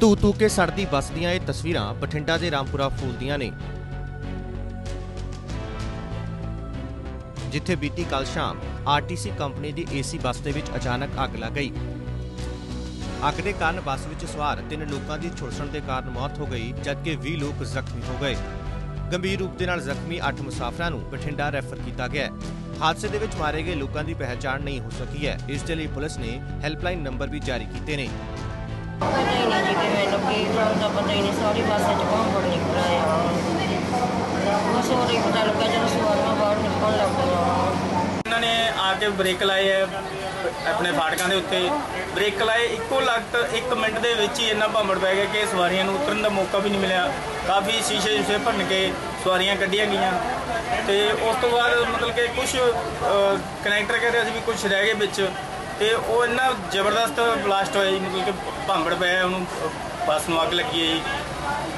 ਧੂ ਧੂ ਕੇ ਸੜਦੀ ਬੱਸ ਦੀਆਂ ਇਹ ਤਸਵੀਰਾਂ ਬਠਿੰਡਾ ਦੇ ਰਾਮਪੁਰਾ ਫੂਲ ਦੀਆਂ ਨੇ। ਜਿੱਥੇ ਬੀਤੀ ਕੱਲ ਸ਼ਾਮ ਆਰਟੀਸੀ ਕੰਪਨੀ ਦੀ ਏਸੀ ਬੱਸ ਦੇ ਵਿੱਚ ਅਚਾਨਕ ਅੱਗ ਲੱਗ ਗਈ। ਅੱਗ ਦੇ ਕਾਰਨ ਬੱਸ ਵਿੱਚ ਸਵਾਰ ਤਿੰਨ ਲੋਕਾਂ ਦੀ ਝੁਲਸਣ ਦੇ ਕਾਰਨ ਮੌਤ ਹੋ ਗਈ, ਜਦਕਿ 20 ਲੋਕ ਜ਼ਖਮੀ ਹੋ ਗਏ। ਗੰਭੀਰ ਰੂਪ ਦੇ ਨਾਲ ਜ਼ਖਮੀ 8 ਮੁਸਾਫਰਾਂ ਨੂੰ ਬਠਿੰਡਾ ਰੈਫਰ ਕੀਤਾ ਗਿਆ ਹਾਦਸੇ ਦੇ ਵਿੱਚ ਮਾਰੇ ਗਏ ਲੋਕਾਂ ਦੀ ਪਹਿਚਾਣ ਨਹੀਂ ਹੋ ਸਕੀ ਹੈ। ਇਸ ਦੇ ਲਈ ਪੁਲਿਸ ਨੇ ਹੈਲਪਲਾਈਨ ਨੰਬਰ ਵੀ ਜਾਰੀ ਕੀਤੇ ਨੇ। ਪਤਾ ਹੀ ਨਹੀਂ ਜੀ ਕਿਵੇਂ ਲੱਗੀ ਸਾਨੂੰ ਤਾਂ ਪਤਾ ਹੀ ਨਹੀਂ, ਸਾਰੀ ਬੱਸ ਚ ਘੁੰਮੜ ਨਿਕਲਿਆ ਆ ਬਸ ਹੋਰ ਹੀ ਪਤਾ ਲੱਗਾ ਜਦੋਂ ਸਵਾਰੀਆਂ ਬਾਹਰ ਨਿਕਲਣ ਲੱਗ ਪਈਆਂ। ਇਹਨਾਂ ਨੇ ਆ ਕੇ ਬ੍ਰੇਕ ਲਾਏ ਹੈ ਆਪਣੇ ਫਾਟਕਾਂ ਦੇ ਉੱਤੇ। ਬ੍ਰੇਕ ਲਾਏ, ਇੱਕੋ ਲਗਤ 1 ਮਿੰਟ ਦੇ ਵਿੱਚ ਹੀ ਇੰਨਾ ਭੰਮੜ ਪੈ ਗਿਆ ਕਿ ਸਵਾਰੀਆਂ ਨੂੰ ਉਤਰਨ ਦਾ ਮੌਕਾ ਵੀ ਨਹੀਂ ਮਿਲਿਆ। ਕਾਫੀ ਸ਼ੀਸ਼ੇ ਸ਼ੂਸ਼ੇ ਭੰਨ ਕੇ ਸਵਾਰੀਆਂ ਕੱਢੀਆਂ ਗਈਆਂ। ਤੇ ਉਸ ਤੋਂ ਬਾਅਦ ਮਤਲਬ ਕਿ ਕੁਝ ਕਨੈਕਟਰ ਕਹਿੰਦੇ ਅਸੀਂ ਵੀ ਕੁਝ ਰਹਿ ਗਏ ਵਿੱਚ। ਤੇ ਉਹ ਇੰਨਾ ਜ਼ਬਰਦਸਤ ਬਲਾਸਟ ਹੋਇਆ ਜੀ, ਮਤਲਬ ਕਿ ਭਾਂਗੜ ਪਿਆ ਉਹਨੂੰ ਬੱਸ ਨੂੰ ਅੱਗ ਲੱਗੀ ਹੈ ਜੀ।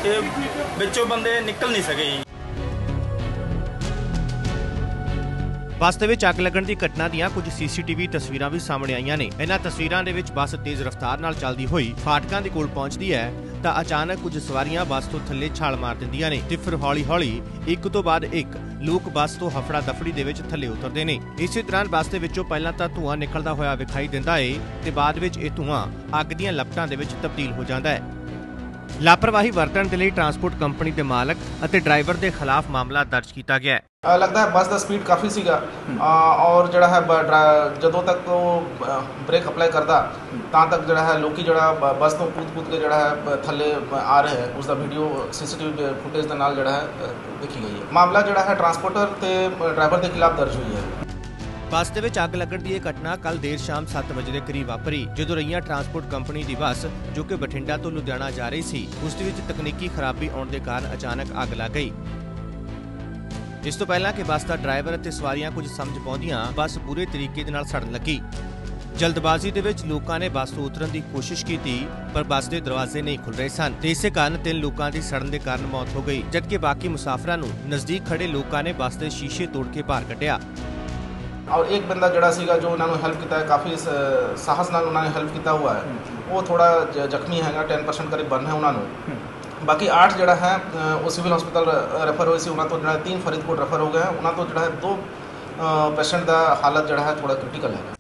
ਤੇ ਵਿੱਚੋਂ ਬੰਦੇ ਨਿਕਲ ਨਹੀਂ ਸਕੇ ਜੀ। ਬੱਸ ਦੇ ਵਿੱਚ ਅੱਗ ਲੱਗਣ ਦੀ ਘਟਨਾ ਦੀਆਂ ਕੁਝ ਸੀਸੀਟੀਵੀ ਤਸਵੀਰਾਂ ਵੀ ਸਾਹਮਣੇ ਆਈਆਂ ਨੇ। ਇਹਨਾਂ ਤਸਵੀਰਾਂ ਦੇ ਵਿੱਚ ਬੱਸ ਤੇਜ਼ ਰਫ਼ਤਾਰ ਨਾਲ ਚੱਲਦੀ ਹੋਈ ਫਾਟਕਾਂ ਦੇ ਕੋਲ ਪਹੁੰਚਦੀ ਹੈ ਤਾਂ ਅਚਾਨਕ ਕੁਝ ਸਵਾਰੀਆਂ ਬੱਸ ਤੋਂ ਥੱਲੇ ਛਾਲ ਮਾਰ ਦਿੰਦੀਆਂ ਨੇ ਤੇ ਫਿਰ ਹੌਲੀ-ਹੌਲੀ ਇੱਕ ਤੋਂ ਬਾਅਦ ਇੱਕ ਲੋਕ ਬੱਸ ਤੋਂ ਹਫੜਾ ਦਫੜੀ ਦੇ ਵਿੱਚ ਥੱਲੇ ਉਤਰਦੇ ਨੇ। ਇਸੇ ਦੌਰਾਨ ਬੱਸ ਦੇ ਵਿੱਚੋਂ ਪਹਿਲਾਂ ਤਾਂ ਧੂਆਂ ਨਿਕਲਦਾ ਹੋਇਆ ਵਿਖਾਈ ਦਿੰਦਾ ਏ ਤੇ ਬਾਅਦ ਵਿੱਚ ਇਹ ਧੂਆਂ ਅੱਗ ਦੀਆਂ ਲਪਟਾਂ ਦੇ ਵਿੱਚ ਤਬਦੀਲ ਹੋ ਜਾਂਦਾ ਹੈ। ਲਾਪਰਵਾਹੀ ਵਰਤਣ ਦੇ ਲਈ ਟਰਾਂਸਪੋਰਟ ਕੰਪਨੀ ਦੇ ਮਾਲਕ ਅਤੇ ਡਰਾਈਵਰ ਦੇ ਖਿਲਾਫ ਮਾਮਲਾ ਦਰਜ ਕੀਤਾ ਗਿਆ ਹੈ। ਲੱਗਦਾ ਹੈ ਬੱਸ ਦਾ ਸਪੀਡ ਕਾਫੀ ਸੀਗਾ। ਔਰ ਜਿਹੜਾ ਹੈ ਬ- ਜਦੋਂ ਤੱਕ ਉਹ ਬ੍ਰੇਕ ਅਪਲਾਈ ਕਰਦਾ, ਤਾਂ ਤੱਕ ਜਿਹੜਾ ਹੈ ਲੋਕੀ ਜਿਹੜਾ ਬੱਸ ਤੋਂ ਕੂਦ ਕੂਦ ਕੇ ਜਿਹੜਾ ਹੈ ਥੱਲੇ ਆ ਰਿਹਾ ਹੈ। ਉਸ ਦਾ ਵੀਡੀਓ ਸੀਸੀਟੀਵੀ ਫੁਟੇਜ ਦੇ ਨਾਲ ਜਿਹੜਾ ਹੈ ਦੇਖੀ ਗਈ ਹੈ। ਮਾਮਲਾ ਜਿਹੜਾ ਹੈ ਟਰਾਂਸਪੋਰਟਰ ਤੇ, ਡਰਾਈਵਰ ਦੇ ਖਿਲਾਫ ਦਰਜ ਹੋਈ ਹੈ। ਬੱਸ ਦੇ ਵਿੱਚ ਅੱਗ ਲੱਗਣ ਦੀ ਇਹ ਘਟਨਾ ਕੱਲ ਦੇਰ ਸ਼ਾਮ 7 ਵਜੇ ਦੇ ਕਰੀਬ ਵਾਪਰੀ, ਜਦੋਂ ਰਈਆ ਟਰਾਂਸਪੋਰਟ ਕੰਪਨੀ ਦੀ ਬੱਸ, ਜੋ ਕਿ ਬਠਿੰਡਾ ਤੋਂ ਲੁਧਿਆਣਾ ਜਾ ਰਹੀ ਸੀ, ਉਸ ਦੇ ਵਿੱਚ ਤਕਨੀਕੀ ਖਰਾਬੀ ਆਉਣ ਦੇ ਕਾਰਨ ਅਚਾਨਕ ਅੱਗ ਲੱਗ ਗਈ। ਇਸ ਤੋਂ ਪਹਿਲਾਂ ਕਿ ਬੱਸ ਦਾ ਡਰਾਈਵਰ ਅਤੇ ਸਵਾਰੀਆਂ ਕੁਝ ਸਮਝ ਪਾਉਂਦੀਆਂ ਬੱਸ ਪੂਰੇ ਤਰੀਕੇ ਦੇ ਨਾਲ ਸੜਨ ਲੱਗੀ। ਜਲਦਬਾਜ਼ੀ ਦੇ ਵਿੱਚ ਲੋਕਾਂ ਨੇ ਬੱਸ ਤੋਂ ਉਤਰਨ ਦੀ ਕੋਸ਼ਿਸ਼ ਕੀਤੀ, ਪਰ ਬੱਸ ਦੇ ਦਰਵਾਜ਼ੇ ਨਹੀਂ ਖੁੱਲ ਰਹੇ ਸਨ। ਤੇ ਇਸੇ ਕਾਰਨ ਤਿੰਨ ਲੋਕਾਂ ਦੀ ਸੜਨ ਦੇ ਕਾਰਨ ਮੌਤ ਹੋ ਗਈ, ਜਦਕਿ ਬਾਕੀ ਮੁਸਾਫਰਾਂ ਨੂੰ ਨਜ਼ਦੀਕ ਖੜੇ ਲੋਕਾਂ ਨੇ ਬੱਸ ਦੇ ਸ਼ੀਸ਼ੇ ਤੋੜ ਕੇ ਬਾਹਰ ਕੱਢਿਆ। ਔਰ ਇੱਕ ਬੰਦਾ ਜਿਹੜਾ ਸੀਗਾ ਜੋ ਉਹਨਾਂ ਨੂੰ ਹੈਲਪ ਕੀਤਾ ਹੈ ਕਾਫੀ ਸਾਹਸ ਨਾਲ ਉਹਨਾਂ ਨੇ ਹੈਲਪ ਕੀਤਾ ਹੋਇਆ ਹੈ। ਉਹ ਥੋੜਾ ਜ਼ਖਮੀ ਹੈਗਾ 10% ਕਰੀਬ ਬਰਨ ਹੈ ਉਹਨਾਂ ਨੂੰ। ਬਾਕੀ 8 ਜਿਹੜਾ ਹੈ ਉਹ ਸਿਵਲ ਹਸਪਤਾਲ ਰੈਫਰ ਹੋਏ ਸੀ। ਉਹਨਾਂ ਤੋਂ ਜਿਹੜਾ 3 ਫਰੀਦਕੋਟ ਰੈਫਰ ਹੋ ਗਏ ਹੈ। ਉਹਨਾਂ ਤੋਂ ਜਿਹੜਾ ਹੈ ਦੋ ਪੇਸ਼ੈਂਟ ਦਾ ਹਾਲਤ ਜਿਹੜਾ ਹੈ ਥੋੜਾ ਕ੍ਰਿਟੀਕਲ ਹੈ।